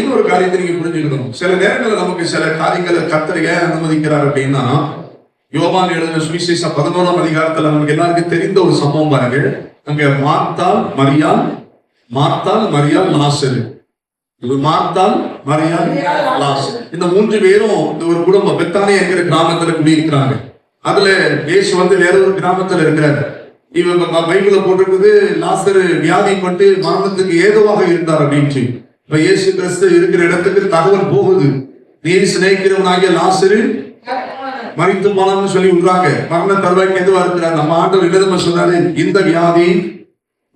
இன்னொரு காரியத்தை நீங்க புரிஞ்சுக்கணும். சில நேரங்களில் நமக்கு சில காரியங்களை கத்தர் ஏன் அனுமதிக்கிறார் அப்படின்னா யோபான் எழுதின சுவிசேஷம் பதினோராம் அதிகாரத்துல நமக்கு எல்லாருக்கும் தெரிந்த ஒரு சம்பவம் பாருங்க. அங்க மார்த்தால் மரியாள் மார்த்தால் மரியாள் லாசரு. இது மார்த்தால் மரியால் லாசரு. இந்த மூன்று பேரும் இந்த ஒரு குடும்பம் பெத்தானே என்கிற கிராமத்துல குடியிருக்கிறாங்க. அதுல இயேசு வந்து வேற ஒரு கிராமத்துல இருக்கிறாரு. இவங்க பைபிள போட்டிருக்குது லாசரு வியாதிப்பட்டு மரணத்துக்கு ஏதுவாக இருந்தார் அப்படின்ட்டு. இப்ப இயேசு கிறிஸ்து இருக்கிற இடத்துக்கு தகவல் போகுது. நீர் சிநேகிக்கிறவனாகிய லாசரு மறித்து போனான்னு சொல்லி விடுறாங்க மரண தருவாய்க்கு எதுவா இருக்கிறார்? நம்ம ஆண்டவர் என்னதுமா சொன்னாரு? இந்த வியாதி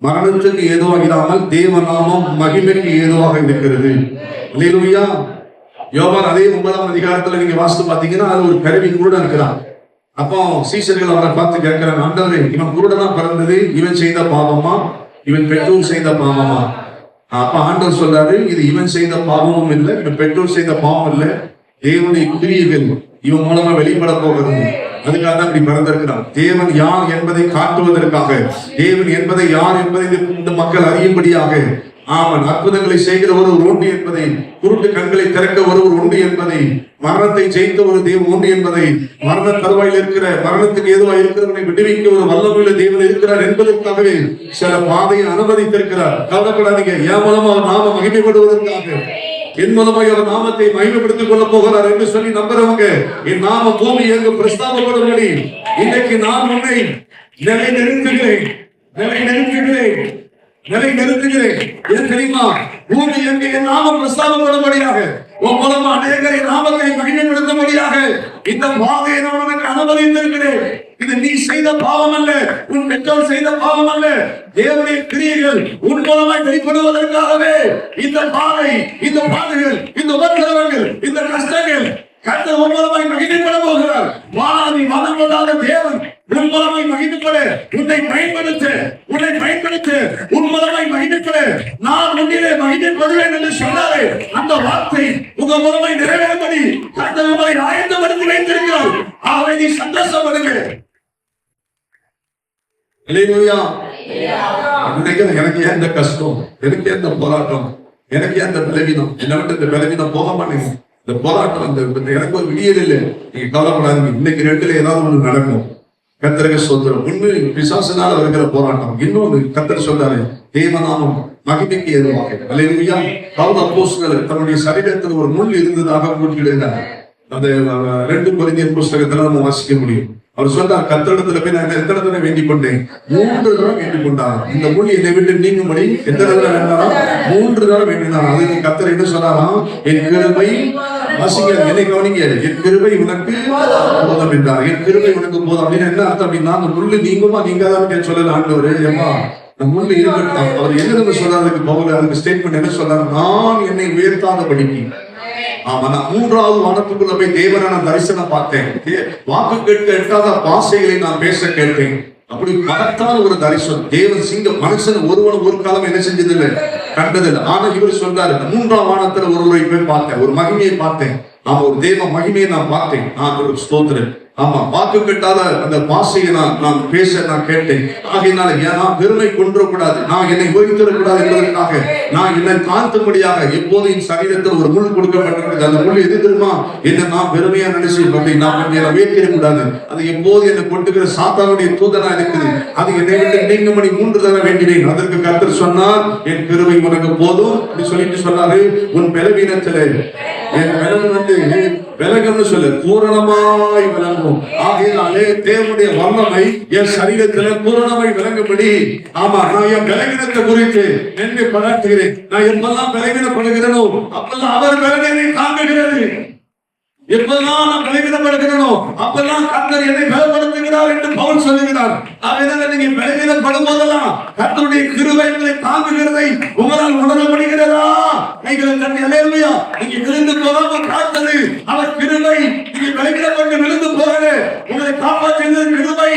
மரணத்துக்கு ஏதுவாக இல்லாமல் தேவநாமம் மகிமைக்கு ஏதுவாக இருக்கிறது. இல்லையா யோவான் அதே ஒன்பதாம் அதிகாரத்துல நீங்க வாசித்து பாத்தீங்கன்னா அது ஒரு கருவி குருடன் இருக்கிறான். அப்போ சீசர்கள் அவரை பார்த்து கேட்கிறான் ஆண்டவரே இவன் குருடனா பிறந்தது இவன் செய்த பாவமா? இவன் பெற்றோர் செய்த பாவமா? அப்ப ஆண்டவர் சொல்றாரு இது இவன் செய்த பாவமும் இல்லை இவன் பெற்றோர் செய்த பாவம் இல்லை. தேவனுடைய குறியீர்கள் இவன் மூலமா வெளிப்பட போகிறது. அதுக்காக தான் இப்படி பிறந்திருக்கிறான். தேவன் யார் என்பதை காட்டுவதற்காக தேவன் என்பதை யார் என்பதை இந்த- இந்த மக்கள் அறியும்படியாக ஆமன். அற்புதங்களை செய்கிற ஒருவர் உண்டு என்பதை குருட்டு கண்களை திறக்க ஒருவர் உண்டு என்பதை மரணத்தை ஜெயித்த ஒரு தெய்வம் உண்டு என்பதை மரண தருவாயில் இருக்கிற மரணத்துக்கு ஏதுவாக இருக்கிறவனை விடுவிக்க ஒரு வல்லமையுள்ள தேவன் இருக்கிறார் என்பதற்காகவே சில பாதையை அனுமதித்திருக்கிறார். கவலைப்படாதீங்க. என் மூலமா அவர் நாம மகிமைப்படுவதற்காக. என் மூலமாக அவர் நாமத்தை மகிமைப்படுத்திக் கொள்ள போகிறார் என்று சொல்லி நம்புறவங்க என் நாம பூமி எங்கு பிரஸ்தாபப்படும்படி இன்னைக்கு நான் உன்னை நிலை நெருங்குகிறேன் நிலை நெருங்குகிறேன் நிலை நிறுத்துகிறேன் ஏன் தெரியுமா? பூமி எங்கே என் நாமம் பிரஸ்தாபப்படும்படியாக உன் மூலமா அநேகரை நாமத்தை மகிமைப்படுத்தும்படியாக இந்த பாதையை நான் உனக்கு அனுமதித்திருக்கிறேன். இது நீ செய்த பாவம் அல்ல உன் பெற்றோர் செய்த பாவம் அல்ல. தேவனுடைய கிரியைகள் உன் மூலமாய் வெளிப்படுவதற்காகவே இந்த பாதை இந்த பாதைகள் இந்த உபத்திரவங்கள் இந்த கஷ்டங்கள் கர்த்தர் உன் மூலமாய் மகிமைப்பட போகிறார். வானாதி மதங்களாத தேவன் உன் மூலமாய் உன்னை பயன்படுத்து. உன்னை பயன்படுத்து. உன் முதலை மகிழ்ந்து நான் உன்னிலே மகிமைப்படுவேன் என்று சொன்னாரே அந்த வார்த்தை உங்க முதலை நிறைவேறும்படி கர்த்தர் உங்களை மருந்து வைத்திருக்கிறோம் ஆகவே நீ சந்தோஷப்படுங்க நினைக்கிறேன் எனக்கு ஏன் இந்த கஷ்டம்? எனக்கு ஏன் இந்த போராட்டம்? எனக்கு ஏன் இந்த பலவீனம்? என்ன விட்டு இந்த பலவீனம் போக மாட்டேங்குது. இந்த போராட்டம் அந்த எனக்கு ஒரு விடியல் இல்லை. நீங்க கவலைப்படாதீங்க. இன்னைக்கு ரெண்டுல ஏதாவது ஒண்ணு நடக்கும். கத்தரக சொல்றோம் உண்மை பிசாசனால வருகிற போராட்டம். இன்னொன்று கத்தர் சொல்றாரு தேவநாமம் மகிமைக்கு எதுவாக அலையா பவுல் அப்போஸ்தலர் தன்னுடைய சரீரத்தில் ஒரு முள் இருந்ததாக கூட்டிடுகிறார் அந்த ரெண்டு கொரிந்தியர் புஸ்தகத்துல நம்ம வாசிக்க முடியும். அவர் சொன்னார் கத்தடத்துல போய் நான் எத்தனை தடவை வேண்டிக் கொண்டேன் மூன்று தடவை வேண்டிக் கொண்டார் இந்த மொழி என்னை விட்டு நீங்கும்படி எத்தனை தடவை வேண்டாம் மூன்று தடவை வேண்டினார். அதுக்கு கத்தர் என்ன சொன்னாராம் என் கிருபை வாசிங்க என்னை கவனிங்க என் கிருபை உனக்கு போதும் என்றார். என் கிருபை உனக்கு போதும். அப்படின்னு என்ன அர்த்தம் அப்படின்னா அந்த முள்ளு நீங்குமா நீங்காதான் சொல்லல ஆண்டவர். ஏமா அந்த முள்ளு இருக்கட்டும். அவர் என்ன சொல்றாருக்கு பவுல் அதுக்கு ஸ்டேட்மெண்ட் என்ன சொல்றாரு? நான் என்னை உயர்த்தாத படிக்கு ஆமா நான் மூன்றாவது வனத்துக்குள்ள போய் தேவனான தரிசனம் பார்த்தேன். வாக்கு கேட்க எட்டாத பாசைகளை நான் பேச கேட்டேன். அப்படி மகத்தான ஒரு தரிசனம். தேவன் சிங்க மனுஷன் ஒருவன் ஒரு காலம் என்ன செஞ்சதில்லை? கண்டதில்லை. ஆனா இவர் சொல்றாரு இந்த மூன்றாம் வானத்துல ஒருவரை போய் பார்த்தேன் ஒரு மகிமையை பார்த்தேன். ஆமா ஒரு தேவ மகிமையை நான் பார்த்தேன். நான் ஒரு ஸ்தோத்திரன். ஆமா வாக்கு கட்டாத அந்த பாசையை நான் நான் பேச நான் கேட்டேன். ஆகையினால ஏன் நான் பெருமை கொண்டுடக்கூடாது நான் என்னை உயர்த்திடக்கூடாது என்பதற்காக நான் என்னை தாழ்த்தும்படியாக எப்போதும் என் சரீரத்தில் ஒரு முள் கொடுக்கப்பட்டிருக்குது அந்த முள் எது தெரியுமா? என்ன நான் பெருமையா நினைச்சு அப்படி நான் கொஞ்சம் என்னை உயர்த்திடக்கூடாது அது எப்போது என்னை கொண்டுகிற சாத்தானுடைய தூதனா இருக்குது. அது என்னை விட்டு நீங்க மணி மூன்று தர வேண்டினேன். அதற்கு கருத்து சொன்னார் என் பெருமை உனக்கு போதும். அப்படி சொல்லிட்டு சொன்னாரு உன் பலவீனத்திலே என் விலகு விட்டு விலகுன்னு சொல்லு. பூரணமாய் விளங்கும். ஆகையினாலே தேவனுடைய வல்லமை என் சரீரத்துல பூரணமாய் விளங்கும்படி ஆமா நான் என் விலகினத்தை குறித்து நன்மை பலர்த்துகிறேன் நான் எப்பெல்லாம் விலகினப்படுகிறேனோ அப்பெல்லாம் அவர் விலகினை தாங்குகிறது. எப்பெல்லாம் நான் பலவீனப்படுகிறேனோ அப்பெல்லாம் கர்த்தர் என்னை பலப்படுத்துகிறார் என்று பவுல் சொல்லுகிறார். அதனால நீங்க பலவீனப்படும் போதெல்லாம் கர்த்தருடைய கிருபை உங்களை தாங்குகிறதை உங்களால் உணர கைகளை தட்டி நீங்க விழுந்து போகாம காத்தது. அவர் கிருபை நீங்க பலவீனப்பட்டு விழுந்து போக உங்களை காப்பாற்றியது கிருபை.